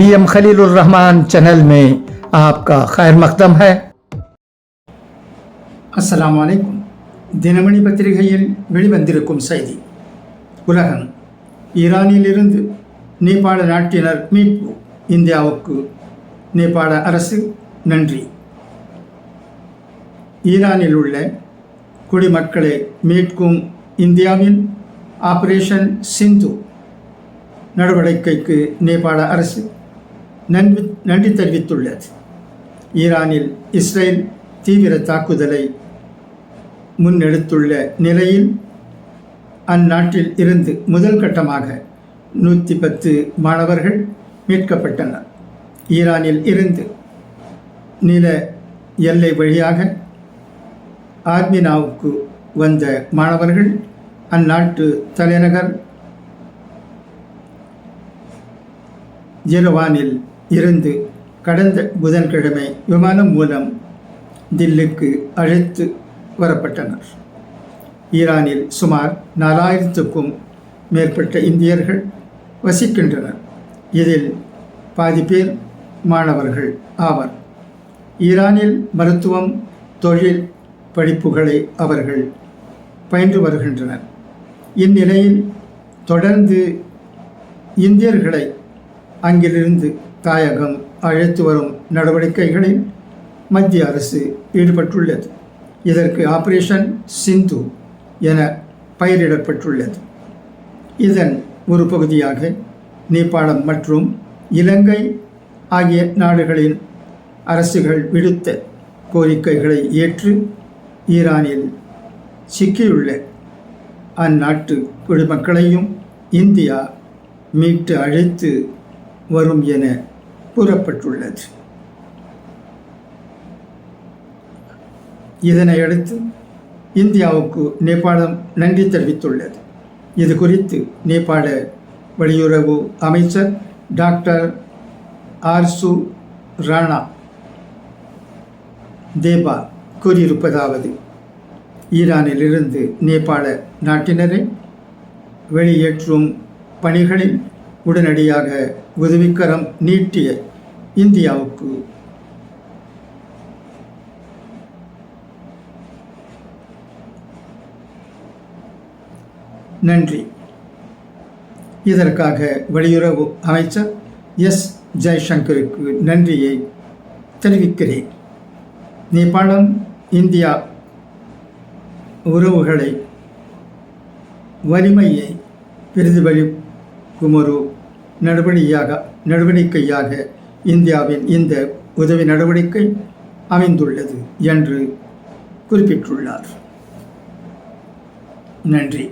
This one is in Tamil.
V M Khalilur Rahman channel में आपका खैर मकदम है அஸ்ஸலாமு அலைக்கும் தினமணி பத்திரிகையில் வெளிவந்திருக்கும் செய்தி உலகம் ஈரானிலிருந்து நேபாள நாட்டினர் மீட்பு இந்தியாவுக்கு நேபாள அரசு நன்றி ஈரானில் உள்ள குடிமக்களை மீட்கும் இந்தியாவின் ஆபரேஷன் சிந்து நடவடிக்கைக்கு நேபாள அரசு நன்றி நன்றி தெரிவித்துள்ளது. ஈரானில் இஸ்ரேல் தீவிர தாக்குதலை முன்னெடுத்துள்ள நிலையில் அந்நாட்டில் இருந்து முதல் கட்டமாக நூற்றி பத்து மாணவர்கள் மீட்கப்பட்டனர். ஈரானில் இருந்து நில எல்லை வழியாக ஆர்மினாவுக்கு வந்த மாணவர்கள் அந்நாட்டு தலைநகர் ஜெருவானில் இருந்து கடந்த புதன்கிழமை விமானம் மூலம் தில்லிக்கு அழைத்து வரப்பட்டனர். ஈரானில் சுமார் நாலாயிரத்துக்கும் மேற்பட்ட இந்தியர்கள் வசிக்கின்றனர். இதில் பாதி பேர் மாணவர்கள் ஆவர். ஈரானில் மருத்துவம் தொழில் படிப்புகளை அவர்கள் பயின்று வருகின்றனர். இந்நிலையில் தொடர்ந்து இந்தியர்களை அங்கிலிருந்து தாயகம் அழைத்து வரும் நடவடிக்கைகளில் மத்திய அரசு ஈடுபட்டுள்ளது. இதற்கு ஆபரேஷன் சிந்து என பெயரிடப்பட்டுள்ளது. இதன் ஒரு பகுதியாக நேபாளம் மற்றும் இலங்கை ஆகிய நாடுகளின் அரசுகள் விடுத்த கோரிக்கைகளை ஏற்று ஈரானில் சிக்கியுள்ள அந்நாட்டு குடிமக்களையும் இந்தியா மீட்டு அழைத்து வரும் என கூறப்பட்டுள்ளது. இதனையடுத்து இந்தியாவுக்கு நேபாளம் நன்றி தெரிவித்துள்ளது. இது குறித்து நேபாள வெளியுறவு அமைச்சர் டாக்டர் ஆர்சு ராணா தேபா கூறியிருப்பதாவது ஈரானிலிருந்து நேபாள நாட்டினரை வெளியேற்றும் பணிகளில் உடனடியாக உதவிக்கரம் நீட்டிய இந்தியாவுக்கு. நன்றி. இதற்காக வெளியுறவு அமைச்சர் எஸ். ஜெய்சங்கருக்கு நன்றியை தெரிவிக்கிறேன். நேபாளம் இந்தியா உறவுகளை வலிமையை பிரதிபலி குமரு நடவடிக்கையாக நடவடிக்கையாக இந்தியாவின் இந்த உதவி நடவடிக்கை அமைந்துள்ளது என்று குறிப்பிட்டுள்ளார். நன்றி.